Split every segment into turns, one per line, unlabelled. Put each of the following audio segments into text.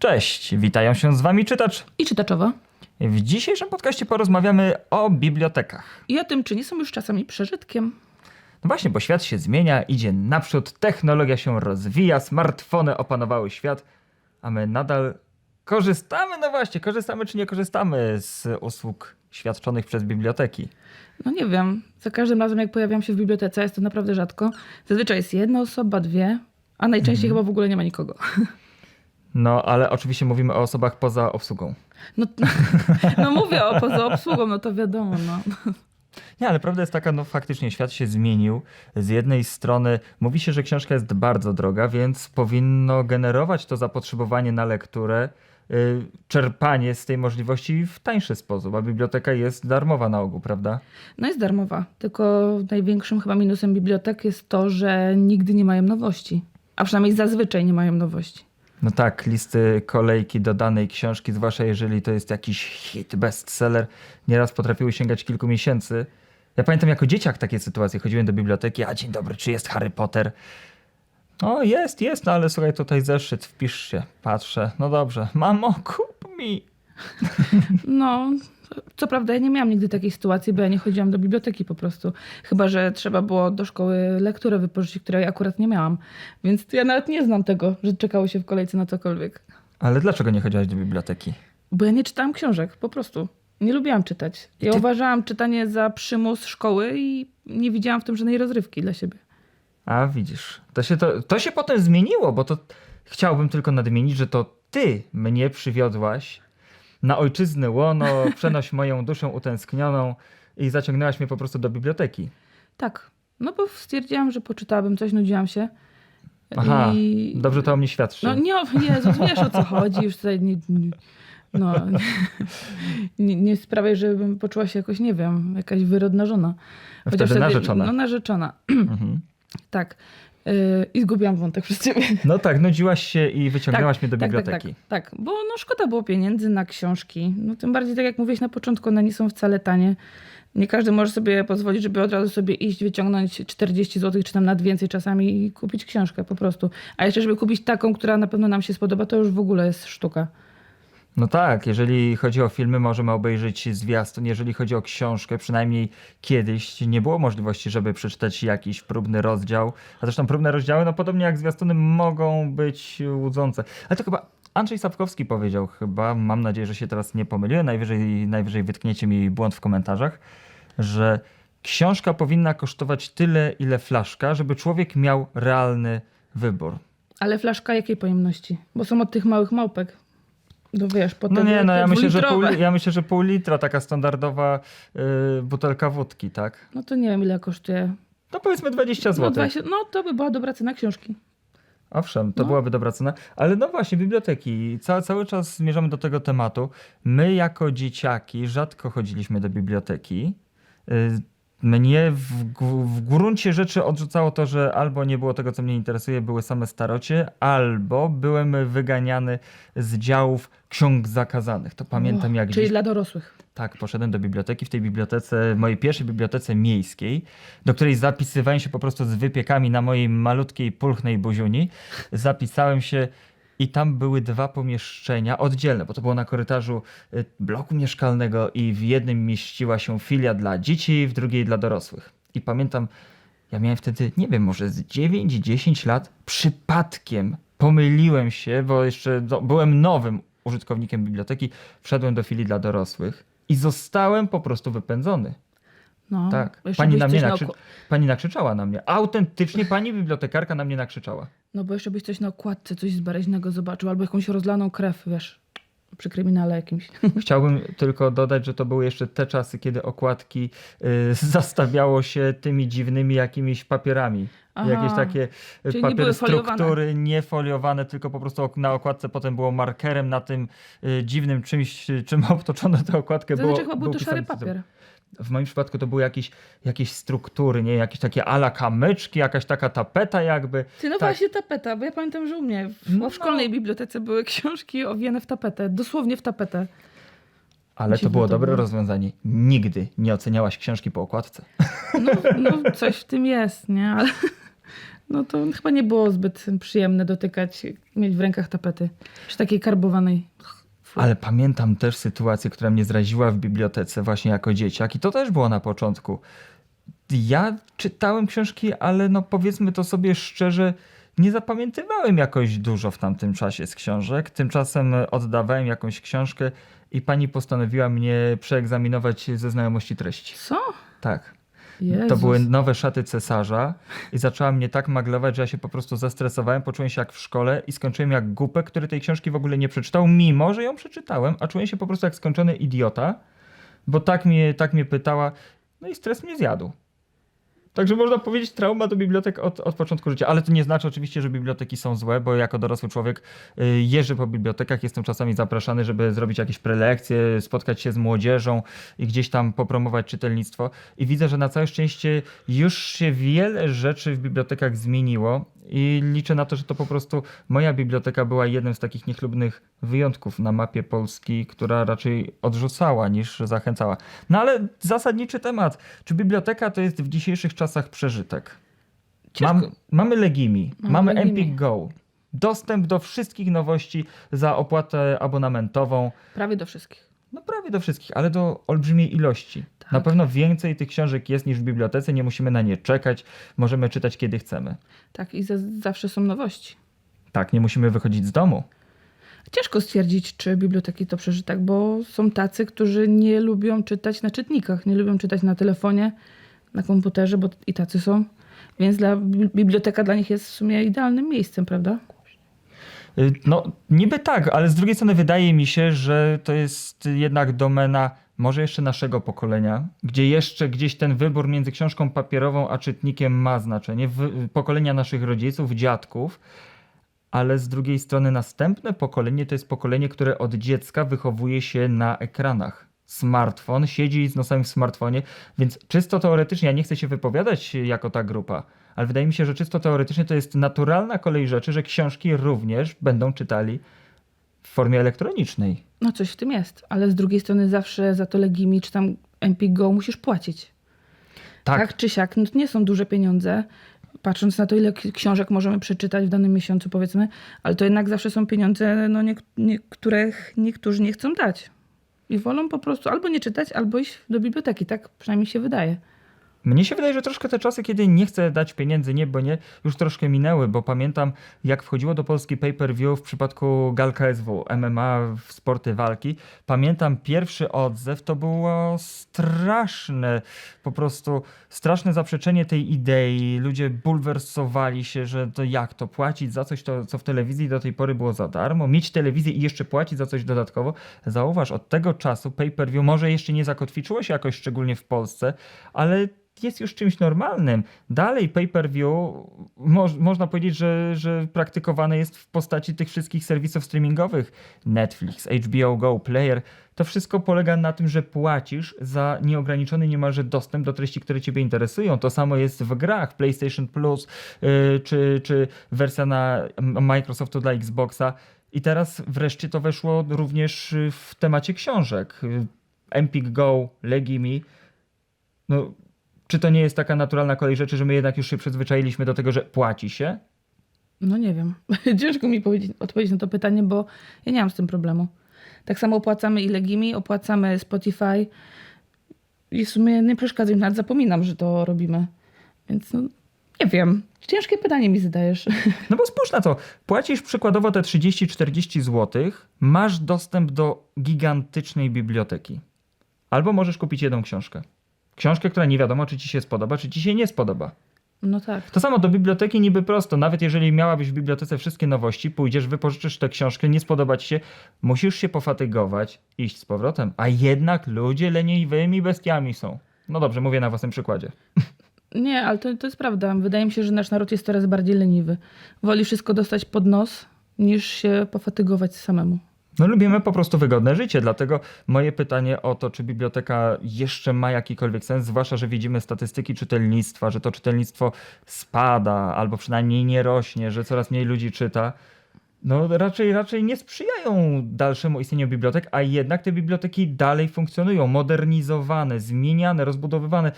Cześć, witają się z wami czytacz.
I czytaczowa.
W dzisiejszym podcaście porozmawiamy o bibliotekach.
I o tym, czy nie są już czasami przeżytkiem.
No właśnie, bo świat się zmienia, idzie naprzód, technologia się rozwija, smartfony opanowały świat, a my nadal korzystamy, no właśnie, korzystamy czy nie korzystamy z usług świadczonych przez biblioteki.
No nie wiem, za każdym razem jak pojawiam się w bibliotece, jest to naprawdę rzadko. Zazwyczaj jest jedna osoba, dwie, a najczęściej chyba w ogóle nie ma nikogo.
No, ale oczywiście mówimy o osobach poza obsługą.
No, no, mówię o poza obsługą, no to wiadomo, no.
Nie, ale prawda jest taka, no faktycznie świat się zmienił. Z jednej strony mówi się, że książka jest bardzo droga, więc powinno generować to zapotrzebowanie na lekturę, y, czerpanie z tej możliwości w tańszy sposób, a biblioteka jest darmowa na ogół, prawda?
No jest darmowa, tylko największym chyba minusem bibliotek jest to, że nigdy nie mają nowości. A przynajmniej zazwyczaj nie mają nowości.
No tak, listy kolejki do danej książki, zwłaszcza jeżeli to jest jakiś hit, bestseller, nieraz potrafiły sięgać kilku miesięcy. Ja pamiętam jako dzieciak takie sytuacje. Chodziłem do biblioteki, a dzień dobry, czy jest Harry Potter? O, jest, jest, no ale słuchaj, tutaj zeszyt, wpisz się. Patrzę, no dobrze. Mamo, kup mi.
No, co prawda ja nie miałam nigdy takiej sytuacji, bo ja nie chodziłam do biblioteki po prostu. Chyba, że trzeba było do szkoły lekturę wypożyczyć, której akurat nie miałam. Więc ja nawet nie znam tego, że czekało się w kolejce na cokolwiek.
Ale dlaczego nie chodziłaś do biblioteki?
Bo ja nie czytałam książek, po prostu. Nie lubiłam czytać. Ja
Ty-
uważałam czytanie za przymus szkoły i nie widziałam w tym żadnej rozrywki dla siebie.
A widzisz, to się, to, to się potem zmieniło, bo to chciałbym tylko nadmienić, że to ty mnie przywiodłaś na ojczyznę łono, przenoś moją duszę utęsknioną i zaciągnęłaś mnie po prostu do biblioteki.
Tak. No bo stwierdziłam, że poczytałabym coś, nudziłam się.
Aha,
I...
dobrze to o mnie świadczy.
No nie, Jezus, wiesz o co chodzi, już tutaj nie, nie, no, nie, nie sprawiaj, żebym poczuła się jakoś, nie wiem, jakaś wyrodna żona.
Wtedy narzeczona.
No narzeczona,
Mhm.
tak. Yy, I zgubiłam wątek przez ciebie.
No tak, nudziłaś się i wyciągnęłaś mnie do
tak,
biblioteki.
Tak, tak, tak, bo no szkoda było pieniędzy na książki. No tym bardziej, tak jak mówiłeś na początku, one nie są wcale tanie. Nie każdy może sobie pozwolić, żeby od razu sobie iść, wyciągnąć 40 zł, czy tam nad więcej czasami i kupić książkę po prostu. A jeszcze, żeby kupić taką, która na pewno nam się spodoba, to już w ogóle jest sztuka.
No tak, jeżeli chodzi o filmy, możemy obejrzeć zwiastun. Jeżeli chodzi o książkę, przynajmniej kiedyś nie było możliwości, żeby przeczytać jakiś próbny rozdział. A zresztą próbne rozdziały, no podobnie jak zwiastuny, mogą być łudzące. Ale to chyba Andrzej Sapkowski powiedział chyba, mam nadzieję, że się teraz nie pomyliłem, najwyżej, najwyżej wytkniecie mi błąd w komentarzach, że książka powinna kosztować tyle, ile flaszka, żeby człowiek miał realny wybór.
Ale flaszka jakiej pojemności? Bo są od tych małych małpek. No wiesz, potem
No nie, no ja myślę, że pół, ja myślę, że pół litra taka standardowa y, butelka wódki, tak?
No to nie wiem, ile kosztuje.
No powiedzmy 20
No,
zł.
20, no to by była dobra cena książki.
Owszem, to
No.
byłaby dobra cena. Ale no właśnie, biblioteki. Ca cały czas zmierzamy do tego tematu. My jako dzieciaki rzadko chodziliśmy do biblioteki. Y, Mnie w, w gruncie rzeczy odrzucało to, że albo nie było tego, co mnie interesuje, były same starocie, albo byłem wyganiany z działów ksiąg zakazanych. To pamiętam jak
Czyli
dziś
dla dorosłych.
Tak, poszedłem do biblioteki. W tej bibliotece, mojej pierwszej bibliotece miejskiej, do której zapisywałem się po prostu z wypiekami na mojej malutkiej, pulchnej buziuni. Zapisałem się i tam były dwa pomieszczenia oddzielne, bo to było na korytarzu y, bloku mieszkalnego i w jednym mieściła się filia dla dzieci, w drugiej dla dorosłych. I pamiętam, ja miałem wtedy, nie wiem, może z 9-10 lat, przypadkiem pomyliłem się, bo jeszcze do, byłem nowym użytkownikiem biblioteki, wszedłem do filii dla dorosłych i zostałem po prostu wypędzony.
No,
Tak. Pani na mnie nakrzy... Pani nakrzyczała na mnie. Autentycznie pani bibliotekarka na mnie nakrzyczała.
No bo jeszcze byś coś na okładce, coś zbaraźnego zobaczył, albo jakąś rozlaną krew, wiesz, przy kryminale jakimś.
Chciałbym tylko dodać, że to były jeszcze te czasy, kiedy okładki y, zastawiało się tymi dziwnymi jakimiś papierami.
Aha.
Jakieś takie y,
Czyli nie
papiery
foliowane.
struktury niefoliowane, tylko po prostu na okładce potem było markerem na tym y, dziwnym czymś, czym obtoczono tę okładkę. było,
Zazwyczaj chyba był to szary papier.
W moim przypadku to były jakieś, jakieś struktury, nie? Jakieś takie ala kamyczki, jakaś taka tapeta jakby.
Ty, no
Tak.
właśnie tapeta, bo ja pamiętam, że u mnie w,
No.
w szkolnej bibliotece były książki owiane w tapetę, dosłownie w tapetę.
Ale to było dobre rozwiązanie. Nigdy nie oceniałaś książki po okładce.
No, no coś w tym jest, nie? Ale, no to chyba nie było zbyt przyjemne dotykać, mieć w rękach tapety. Przy takiej karbowanej.
Ale pamiętam też sytuację, która mnie zraziła w bibliotece właśnie jako dzieciak i to też było na początku. Ja czytałem książki, ale no powiedzmy to sobie szczerze, nie zapamiętywałem jakoś dużo w tamtym czasie z książek. Tymczasem oddawałem jakąś książkę i pani postanowiła mnie przeegzaminować ze znajomości treści.
Co?
Tak.
Jezus.
To były nowe szaty cesarza i zaczęła mnie tak maglować, że ja się po prostu zestresowałem, poczułem się jak w szkole i skończyłem jak głupek, który tej książki w ogóle nie przeczytał, mimo że ją przeczytałem, a czułem się po prostu jak skończony idiota, bo tak mnie, tak mnie pytała, no i stres mnie zjadł. Także można powiedzieć trauma do bibliotek od, od początku życia, ale to nie znaczy oczywiście, że biblioteki są złe, bo jako dorosły człowiek y, jeżdżę po bibliotekach, jestem czasami zapraszany, żeby zrobić jakieś prelekcje, spotkać się z młodzieżą i gdzieś tam popromować czytelnictwo. I widzę, że na całe szczęście już się wiele rzeczy w bibliotekach zmieniło i liczę na to, że to po prostu moja biblioteka była jednym z takich niechlubnych wyjątków na mapie Polski, która raczej odrzucała niż zachęcała. No ale zasadniczy temat. Czy biblioteka to jest w dzisiejszych czasach przeżytek? Mam, mamy Legimi,
Mamy
mamy
Legimi.
Empik Go. Dostęp do wszystkich nowości za opłatę abonamentową.
Prawie do wszystkich.
No prawie do wszystkich, ale do olbrzymiej ilości.
Tak.
Na pewno więcej tych książek jest niż w bibliotece, nie musimy na nie czekać, możemy czytać kiedy chcemy.
Tak, i za, zawsze są nowości.
Tak, nie musimy wychodzić z domu.
Ciężko stwierdzić, czy biblioteki to przeżytek, bo są tacy, którzy nie lubią czytać na czytnikach, nie lubią czytać na telefonie, na komputerze, bo i tacy są. Więc dla, bi- biblioteka dla nich jest w sumie idealnym miejscem, prawda?
Y, No, niby tak, ale z drugiej strony wydaje mi się, że to jest jednak domena może jeszcze naszego pokolenia, gdzie jeszcze gdzieś ten wybór między książką papierową a czytnikiem ma znaczenie, w, pokolenia naszych rodziców, dziadków, ale z drugiej strony następne pokolenie to jest pokolenie, które od dziecka wychowuje się na ekranach. Smartfon, siedzi z nosem w smartfonie, więc czysto teoretycznie, ja nie chcę się wypowiadać jako ta grupa, ale wydaje mi się, że czysto teoretycznie to jest naturalna kolej rzeczy, że książki również będą czytali w formie elektronicznej.
No coś w tym jest, ale z drugiej strony zawsze za to Legimi czy tam Empik Go musisz płacić.
Tak,
Tak czy siak, no to nie są duże pieniądze, patrząc na to, ile książek możemy przeczytać w danym miesiącu, powiedzmy, ale to jednak zawsze są pieniądze, no nie, nie, których niektórzy nie chcą dać. I wolą po prostu albo nie czytać, albo iść do biblioteki, tak przynajmniej się wydaje.
Mnie się wydaje, że troszkę te czasy, kiedy nie chcę dać pieniędzy, nie, bo nie, już troszkę minęły, bo pamiętam, jak wchodziło do Polski pay-per-view w przypadku Gal KSW, MMA, w sporty walki. Pamiętam pierwszy odzew, to było straszne, po prostu straszne zaprzeczenie tej idei. Ludzie bulwersowali się, że to jak to płacić za coś, to, co w telewizji do tej pory było za darmo, mieć telewizję i jeszcze płacić za coś dodatkowo. Zauważ, od tego czasu pay-per-view może jeszcze nie zakotwiczyło się jakoś szczególnie w Polsce, ale jest już czymś normalnym. Dalej pay-per-view moż, można powiedzieć, że, że praktykowane jest w postaci tych wszystkich serwisów streamingowych. Netflix, HBO Go, Player. To wszystko polega na tym, że płacisz za nieograniczony niemalże dostęp do treści, które ciebie interesują. To samo jest w grach PlayStation Plus yy, czy, czy wersja na Microsoftu dla Xboxa. I teraz wreszcie to weszło również w temacie książek. Empik Go, Legimi. No, czy to nie jest taka naturalna kolej rzeczy, że my jednak już się przyzwyczailiśmy do tego, że płaci się?
No nie wiem. Ciężko mi powiedzieć, odpowiedzieć na to pytanie, bo ja nie mam z tym problemu. Tak samo opłacamy i Legimi, opłacamy Spotify i w sumie nie przeszkadza mi, nawet zapominam, że to robimy. Więc no, nie wiem. Ciężkie pytanie mi zadajesz.
No bo spójrz na to, płacisz przykładowo te 30-40 zł, masz dostęp do gigantycznej biblioteki. Albo możesz kupić jedną książkę. Książkę, która nie wiadomo, czy ci się spodoba, czy ci się nie spodoba.
No tak.
To samo do biblioteki niby prosto. Nawet jeżeli miałabyś w bibliotece wszystkie nowości, pójdziesz, wypożyczysz tę książkę, nie spodoba ci się, musisz się pofatygować, iść z powrotem. A jednak ludzie leniwymi bestiami są. No dobrze, mówię na własnym przykładzie.
Nie, ale to, to jest prawda. Wydaje mi się, że nasz naród jest coraz bardziej leniwy. Woli wszystko dostać pod nos, niż się pofatygować samemu.
No lubimy po prostu wygodne życie, dlatego moje pytanie o to, czy biblioteka jeszcze ma jakikolwiek sens, zwłaszcza, że widzimy statystyki czytelnictwa, że to czytelnictwo spada albo przynajmniej nie rośnie, że coraz mniej ludzi czyta. No raczej, raczej nie sprzyjają dalszemu istnieniu bibliotek, a jednak te biblioteki dalej funkcjonują, modernizowane, zmieniane, rozbudowywane.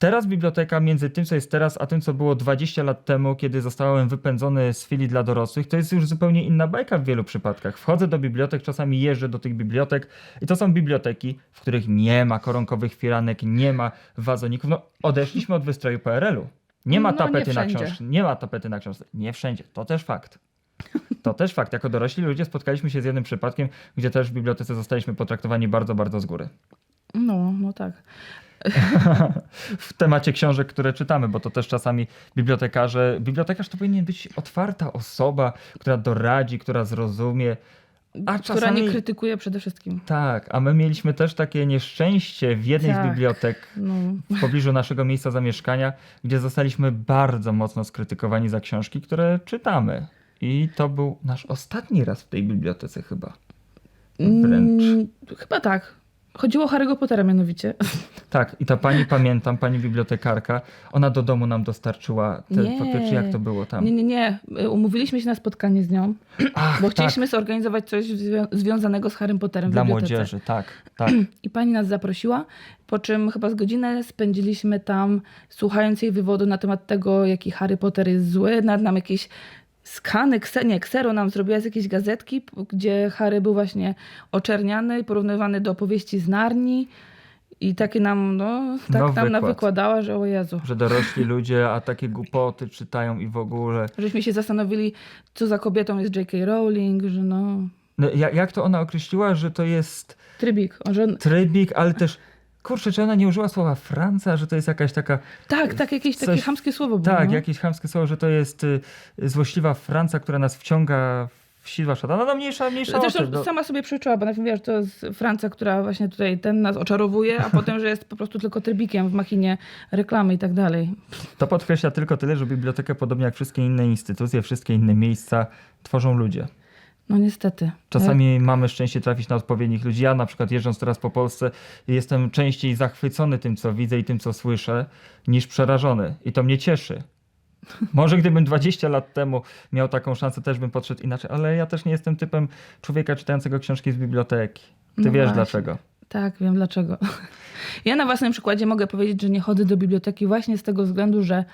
Teraz biblioteka między tym, co jest teraz, a tym, co było 20 lat temu, kiedy zostałem wypędzony z filii dla dorosłych, to jest już zupełnie inna bajka w wielu przypadkach. Wchodzę do bibliotek, czasami jeżdżę do tych bibliotek i to są biblioteki, w których nie ma koronkowych firanek, nie ma wazoników. No, odeszliśmy od wystroju PRL-u. Nie ma
No, nie
tapety na
wszędzie.
książce. Nie ma tapety na książce. Nie wszędzie. To też fakt. To też fakt. Jako dorośli ludzie spotkaliśmy się z jednym przypadkiem, gdzie też w bibliotece zostaliśmy potraktowani bardzo, bardzo z góry.
No, no tak.
w temacie książek, które czytamy, bo to też czasami bibliotekarze. Bibliotekarz to powinien być otwarta osoba, która doradzi, która zrozumie. A
Która
czasami.
nie krytykuje przede wszystkim.
Tak, a my mieliśmy też takie nieszczęście w jednej z
Tak.
bibliotek
No,
w pobliżu naszego miejsca zamieszkania, gdzie zostaliśmy bardzo mocno skrytykowani za książki, które czytamy. I to był nasz ostatni raz w tej bibliotece chyba. Wręcz.
Mm, chyba tak. Chodziło o Harry'ego Pottera mianowicie.
Tak, i ta pani, pamiętam, pani bibliotekarka, ona do domu nam dostarczyła te
Nie.
papiery, czy jak to było tam?
Nie, nie, nie. Umówiliśmy się na spotkanie z nią,
Ach,
bo
tak,
chcieliśmy zorganizować coś zwią- związanego z Harrym Potterem w
dla
bibliotece.
młodzieży, tak, tak.
I pani nas zaprosiła, po czym chyba z godzinę spędziliśmy tam, słuchając jej wywodu na temat tego, jaki Harry Potter jest zły. Nad nam jakieś skany, nie, ksero nam zrobiła z jakiejś gazetki, gdzie Harry był właśnie oczerniany, porównywany do opowieści z Narni. I takie nam, no, tak
No,
tam
wykład.
wykładała, że o Jezu.
Że dorośli ludzie, a takie głupoty czytają i w ogóle.
Żeśmy się zastanowili, co za kobietą jest J.K. Rowling, że no...
No, jak, jak to ona określiła, że to jest
Trybik, że...
trybik, ale też, kurczę, czy ona nie użyła słowa Franca, że to jest jakaś taka,
Tak, tak, jakieś takie
Coś-
chamskie słowo było.
tak,
no.
jakieś chamskie słowo, że to jest y, złośliwa Franca, która nas wciąga w sidła szatana. No mniejsza, mniejsza o
Zresztą
tym, no.
sama sobie przeczytała, bo najpierw wiesz, to jest Francja, która właśnie tutaj ten nas oczarowuje, a potem, że jest po prostu tylko trybikiem w machinie reklamy i tak dalej.
To podkreśla tylko tyle, że bibliotekę, podobnie jak wszystkie inne instytucje, wszystkie inne miejsca, tworzą ludzie.
No niestety.
Czasami mamy szczęście trafić na odpowiednich ludzi. Ja na przykład jeżdżąc teraz po Polsce jestem częściej zachwycony tym, co widzę i tym, co słyszę, niż przerażony. I to mnie cieszy. Może gdybym 20 lat temu miał taką szansę, też bym podszedł inaczej, ale ja też nie jestem typem człowieka czytającego książki z biblioteki. Ty
No
wiesz
właśnie.
dlaczego.
Tak, wiem dlaczego. Ja na własnym przykładzie mogę powiedzieć, że nie chodzę do biblioteki właśnie z tego względu, że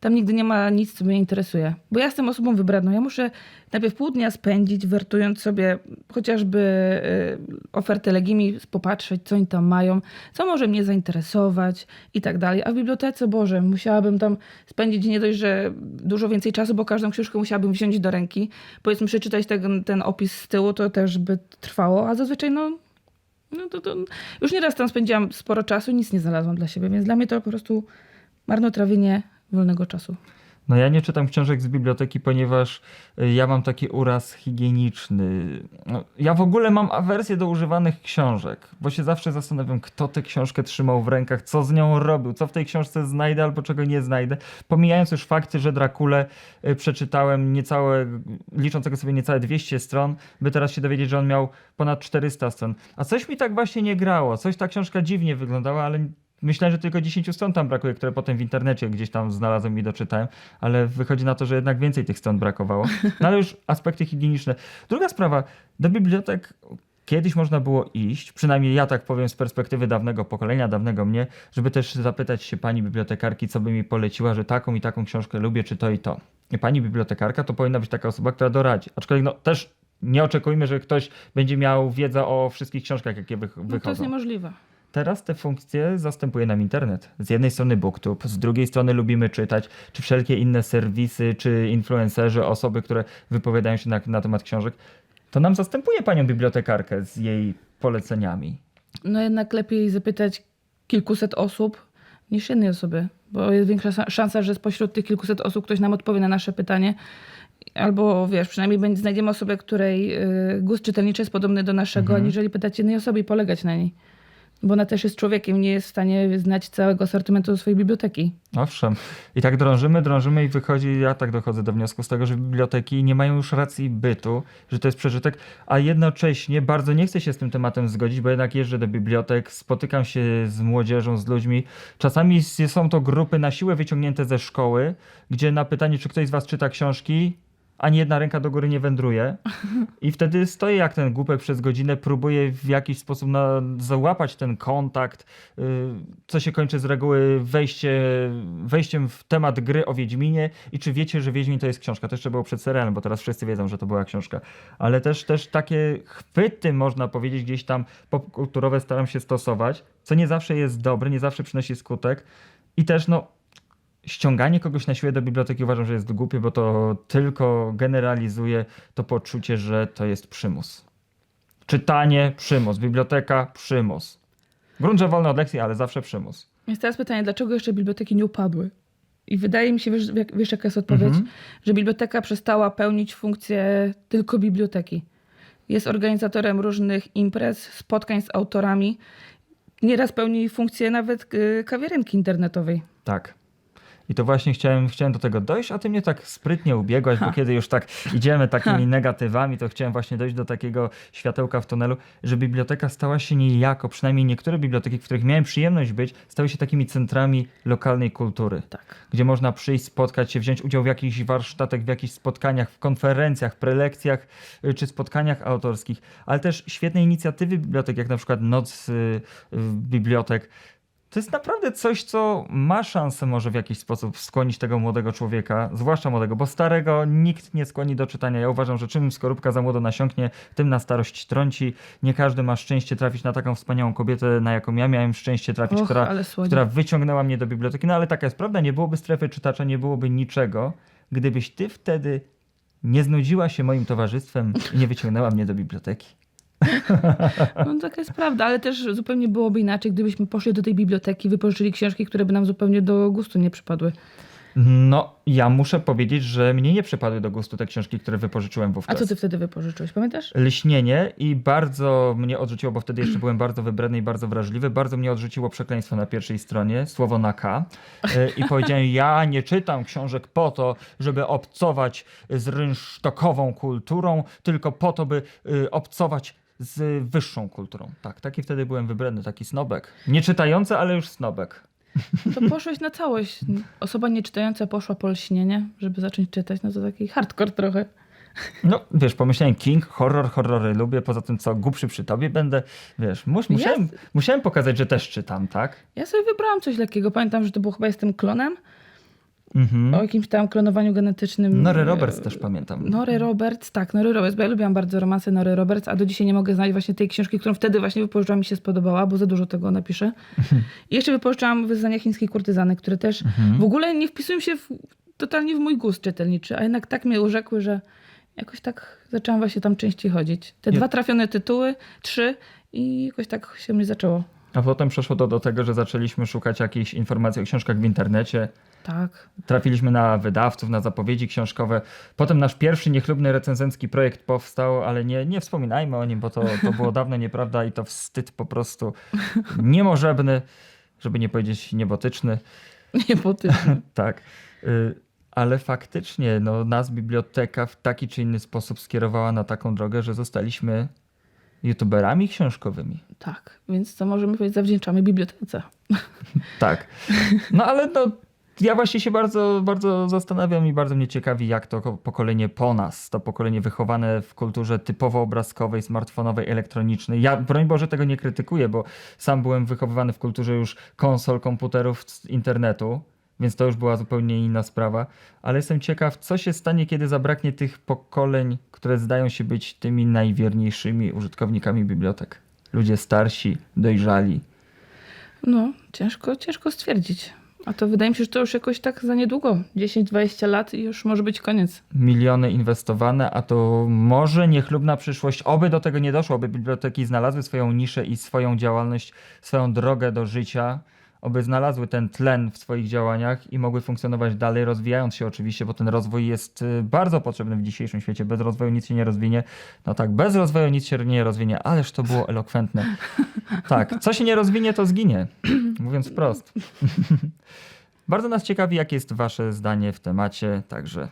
tam nigdy nie ma nic, co mnie interesuje. Bo ja jestem osobą wybraną. Ja muszę najpierw pół dnia spędzić, wertując sobie chociażby y, ofertę Legimi, popatrzeć, co oni tam mają, co może mnie zainteresować i tak dalej. A w bibliotece, Boże, musiałabym tam spędzić nie dość, że dużo więcej czasu, bo każdą książkę musiałabym wziąć do ręki. Powiedzmy, przeczytać ten, ten opis z tyłu, to też by trwało, a zazwyczaj no, no to, to już nieraz tam spędziłam sporo czasu i nic nie znalazłam dla siebie, więc dla mnie to po prostu marnotrawienie wolnego czasu.
No ja nie czytam książek z biblioteki, ponieważ y, ja mam taki uraz higieniczny. No, ja w ogóle mam awersję do używanych książek, bo się zawsze zastanawiam, kto tę książkę trzymał w rękach, co z nią robił, co w tej książce znajdę albo czego nie znajdę. Pomijając już fakty, że Drakulę y, przeczytałem niecałe, liczącego sobie niecałe 200 stron, by teraz się dowiedzieć, że on miał ponad 400 stron. A coś mi tak właśnie nie grało, coś ta książka dziwnie wyglądała, ale Myślałem, że tylko 10 stron tam brakuje, które potem w internecie gdzieś tam znalazłem i doczytałem, ale wychodzi na to, że jednak więcej tych stron brakowało. No ale już aspekty higieniczne. Druga sprawa, do bibliotek kiedyś można było iść, przynajmniej ja tak powiem z perspektywy dawnego pokolenia, dawnego mnie, żeby też zapytać się pani bibliotekarki, co by mi poleciła, że taką i taką książkę lubię, czy to i to. I pani bibliotekarka to powinna być taka osoba, która doradzi. Aczkolwiek no też nie oczekujmy, że ktoś będzie miał wiedzę o wszystkich książkach, jakie wych-
No
wychodzą.
to jest niemożliwe.
Teraz te funkcje zastępuje nam internet. Z jednej strony BookTube, z drugiej strony lubimy czytać, czy wszelkie inne serwisy, czy influencerzy, osoby, które wypowiadają się na, na temat książek. To nam zastępuje panią bibliotekarkę z jej poleceniami.
No jednak lepiej zapytać kilkuset osób niż jednej osoby, bo jest większa sa- szansa, że spośród tych kilkuset osób ktoś nam odpowie na nasze pytanie. Albo wiesz, przynajmniej znajdziemy osobę, której y, gust czytelniczy jest podobny do naszego, aniżeli pytać jednej osoby i polegać na niej. Bo ona też jest człowiekiem, nie jest w stanie znać całego asortymentu swojej biblioteki.
Owszem. I tak drążymy, drążymy i wychodzi, ja tak dochodzę do wniosku z tego, że biblioteki nie mają już racji bytu, że to jest przeżytek, a jednocześnie bardzo nie chcę się z tym tematem zgodzić, bo jednak jeżdżę do bibliotek, spotykam się z młodzieżą, z ludźmi. Czasami są to grupy na siłę wyciągnięte ze szkoły, gdzie na pytanie, czy ktoś z was czyta książki, ani jedna ręka do góry nie wędruje. I wtedy stoję jak ten głupek przez godzinę, próbuję w jakiś sposób na, załapać ten kontakt, y, co się kończy z reguły wejście, wejściem w temat gry o Wiedźminie. I czy wiecie, że Wiedźmin to jest książka? To jeszcze było przed serialem, bo teraz wszyscy wiedzą, że to była książka. Ale też, też takie chwyty, można powiedzieć, gdzieś tam popkulturowe staram się stosować, co nie zawsze jest dobre, nie zawsze przynosi skutek. I też, no, ściąganie kogoś na siłę do biblioteki uważam, że jest głupie, bo to tylko generalizuje to poczucie, że to jest przymus. Czytanie, przymus. Biblioteka, przymus. Grunt, że wolny od lekcji, ale zawsze przymus.
Jest teraz pytanie, dlaczego jeszcze biblioteki nie upadły? I wydaje mi się, wiesz, wiesz jaka jest odpowiedź?
Mhm.
Że biblioteka przestała pełnić funkcję tylko biblioteki. Jest organizatorem różnych imprez, spotkań z autorami. Nieraz pełni funkcję nawet y, kawiarenki internetowej.
Tak. I to właśnie chciałem, chciałem do tego dojść, a ty mnie tak sprytnie ubiegłaś, bo kiedy już tak idziemy takimi negatywami, to chciałem właśnie dojść do takiego światełka w tunelu, że biblioteka stała się niejako, przynajmniej niektóre biblioteki, w których miałem przyjemność być, stały się takimi centrami lokalnej kultury.
Tak.
gdzie można przyjść, spotkać się, wziąć udział w jakichś warsztatach, w jakichś spotkaniach, w konferencjach, prelekcjach y, czy spotkaniach autorskich, ale też świetne inicjatywy bibliotek, jak na przykład Noc y, Bibliotek. To jest naprawdę coś, co ma szansę może w jakiś sposób skłonić tego młodego człowieka, zwłaszcza młodego, bo starego nikt nie skłoni do czytania. Ja uważam, że czym skorupka za młodo nasiąknie, tym na starość trąci. Nie każdy ma szczęście trafić na taką wspaniałą kobietę, na jaką ja miałem szczęście trafić,
Och,
która, która wyciągnęła mnie do biblioteki. No ale taka jest prawda, nie byłoby strefy czytacza, nie byłoby niczego, gdybyś ty wtedy nie znudziła się moim towarzystwem i nie wyciągnęła mnie do biblioteki.
No taka jest prawda, ale też zupełnie byłoby inaczej, gdybyśmy poszli do tej biblioteki, wypożyczyli książki, które by nam zupełnie do gustu nie przypadły.
No, ja muszę powiedzieć, że mnie nie przypadły do gustu te książki, które wypożyczyłem
A
wówczas.
co ty wtedy wypożyczyłeś, pamiętasz?
Lśnienie i bardzo mnie odrzuciło, bo wtedy jeszcze byłem bardzo wybredny i bardzo wrażliwy. Bardzo mnie odrzuciło przekleństwo na pierwszej stronie, słowo na K. Y, I powiedziałem, ja nie czytam książek po to, żeby obcować z rynsztokową kulturą, tylko po to, by y, obcować z wyższą kulturą. Tak, taki wtedy byłem wybredny, taki snobek. Nie czytający, ale już snobek.
To poszłeś na całość. Osoba nieczytająca poszła po lśnienie, żeby zacząć czytać. No to taki hardcore trochę.
No, wiesz, pomyślałem, King, horror, horrory lubię, poza tym co, głupszy przy tobie będę, wiesz, mus, musiałem, musiałem pokazać, że też czytam, tak?
Ja sobie wybrałam coś lekkiego. Pamiętam, że to było chyba Jestem klonem.
Mhm.
O jakimś tam klonowaniu genetycznym.
Nory
E,
Roberts też pamiętam.
Nory Roberts, tak, Nory Roberts, bo ja lubiłam bardzo romanse Nory Roberts, a do dzisiaj nie mogę znaleźć właśnie tej książki, którą wtedy właśnie wypożyczyłam, mi się spodobała, bo za dużo tego napiszę. I jeszcze wypożyczyłam Wyznania chińskiej kurtyzany, które też
Mhm.
w ogóle nie wpisują się w, totalnie w mój gust czytelniczy, a jednak tak mnie urzekły, że jakoś tak zaczęłam właśnie tam częściej chodzić. Te
Ja-
dwa trafione tytuły, trzy i jakoś tak się mnie zaczęło.
A potem przeszło to do tego, że zaczęliśmy szukać jakichś informacji o książkach w internecie.
Tak.
Trafiliśmy na wydawców, na zapowiedzi książkowe. Potem nasz pierwszy niechlubny recenzencki projekt powstał, ale nie, nie wspominajmy o nim, bo to, to było dawno nieprawda i to wstyd po prostu niemożebny, żeby nie powiedzieć niebotyczny.
Nie po tym.
Tak. Y, Ale faktycznie no, nas biblioteka w taki czy inny sposób skierowała na taką drogę, że zostaliśmy youtuberami książkowymi.
tak, więc to możemy powiedzieć zawdzięczamy bibliotece.
Tak. No ale no, ja właśnie się bardzo, bardzo zastanawiam i bardzo mnie ciekawi, jak to ko- pokolenie po nas, to pokolenie wychowane w kulturze typowo obrazkowej, smartfonowej, elektronicznej. Ja, broń Boże, tego nie krytykuję, bo sam byłem wychowywany w kulturze już konsol, komputerów, internetu, więc to już była zupełnie inna sprawa. Ale jestem ciekaw, co się stanie, kiedy zabraknie tych pokoleń, które zdają się być tymi najwierniejszymi użytkownikami bibliotek. Ludzie starsi, dojrzali,
No, ciężko, ciężko stwierdzić. A to wydaje mi się, że to już jakoś tak za niedługo, 10-20 lat i już może być koniec.
miliony inwestowane, a to może niechlubna przyszłość. Oby do tego nie doszło, oby biblioteki znalazły swoją niszę i swoją działalność, swoją drogę do życia, oby znalazły ten tlen w swoich działaniach i mogły funkcjonować dalej, rozwijając się oczywiście, bo ten rozwój jest y, bardzo potrzebny w dzisiejszym świecie. Bez rozwoju nic się nie rozwinie. No tak, bez rozwoju nic się nie rozwinie, ależ to było elokwentne. Tak, co się nie rozwinie, to zginie. Mówiąc wprost. Bardzo nas ciekawi, jakie jest Wasze zdanie w temacie, także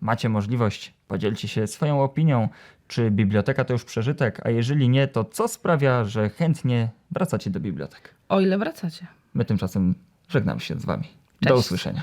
macie możliwość, podzielcie się swoją opinią, czy biblioteka to już przeżytek, a jeżeli nie, to co sprawia, że chętnie wracacie do bibliotek.
O ile wracacie.
My tymczasem żegnam się z Wami. Do
Cześć.
usłyszenia.